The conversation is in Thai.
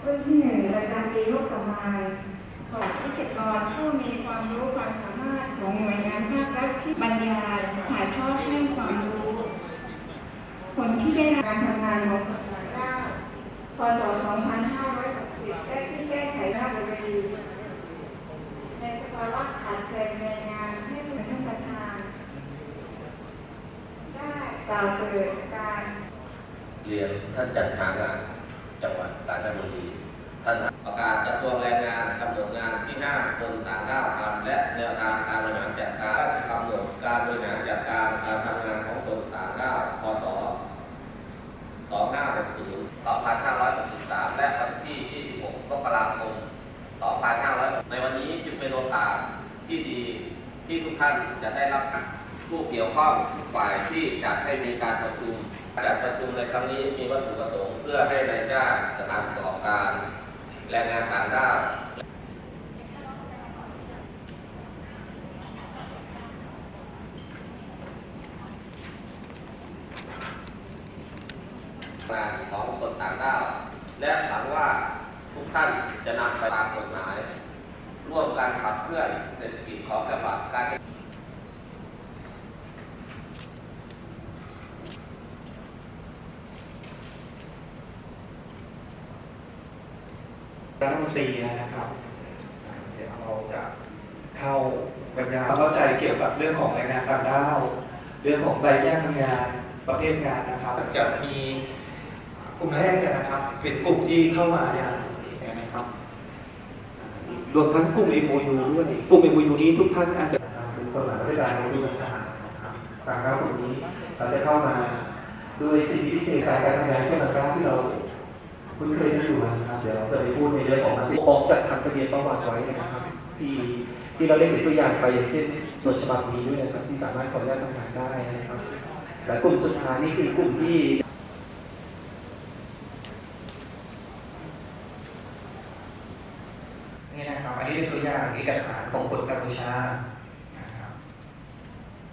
ครุ่นที่หนึ่งประจำปีลูกต่อมาของวิจิก็กรผู้มีความรู้ความสามารถของหน่วยงานภาครัฐที่บรรยายถ่ายทอดให้ความรู้ คนที่ได้การทำงานของกายด้าพศ 2560 ได้ที่แก้ไขราชบุรีในสภาวะขาดแคลนแรงงานให้เป็นท่านประธาน ได้กล่าวเกิดการเรียนท่านจัดหางาน จังหวัดกาญจนบุรีท่านประกาศกระทรวงแรงงานกำหนดงานที่ห้ามคนต่างด้าวทำและแนวทางการบริหารจัดการราชกำหนดการบริหารจัดการการทำงานของคนต่างด้าวพศ2560 2563 และวันที่ 26 มกราคม 2500 ในวันนี้จึงเป็นโอกาสที่ดีที่ทุกท่านจะได้รับผู้เกี่ยวข้องทุกฝ่ายที่จัดให้มีการประชุม การประชุมในครั้งนี้มีวัตถุประสงค์เพื่อให้นายจ้างสถานประกอบการ แรงงานต่างด้าวงานของคนต่างด้าว และหวังว่าทุกท่านจะนำไปตามกฎหมาย ร่วมกันขับเคลื่อนเศรษฐกิจของจังหวัดกาญ รัฐมนตรีนะครับ เดี๋ยวเราจะเข้าบรรยายความเข้าใจเกี่ยวกับเรื่องของแรงงานต่างด้าว เรื่องของใบแยกทำงานประเภทงานนะครับ จะมีกลุ่มแรกเนี่ยนะครับ เป็นกลุ่มที่เข้ามาเนี่ยนะครับ รวมทั้งกลุ่ม MOU ด้วย กลุ่ม MOU นี้ทุกท่านอาจจะเป็นกฎหมายประจำในเรื่องนะครับต่างด้าวกลุ่มนี้เราจะเข้ามาด้วยสิทธิพิเศษการทำงานเพื่อต่างด้าวที่เรา คุณเคยได้อยู่นะครับ เดี๋ยวเราจะไปพูดในเรื่องของมันของจัดทำทะเบียนประวัติไว้นะครับ ที่ที่เราได้เห็นตัวอย่างไปอย่างเช่นตัวฉบับนี้ด้วยนะครับที่สามารถขออนุญาตทำงานได้นะครับ และกลุ่มสุดท้ายนี่คือกลุ่มที่นี่นะครับอันนี้เป็นตัวอย่างเอกสารของคนกัมพูชา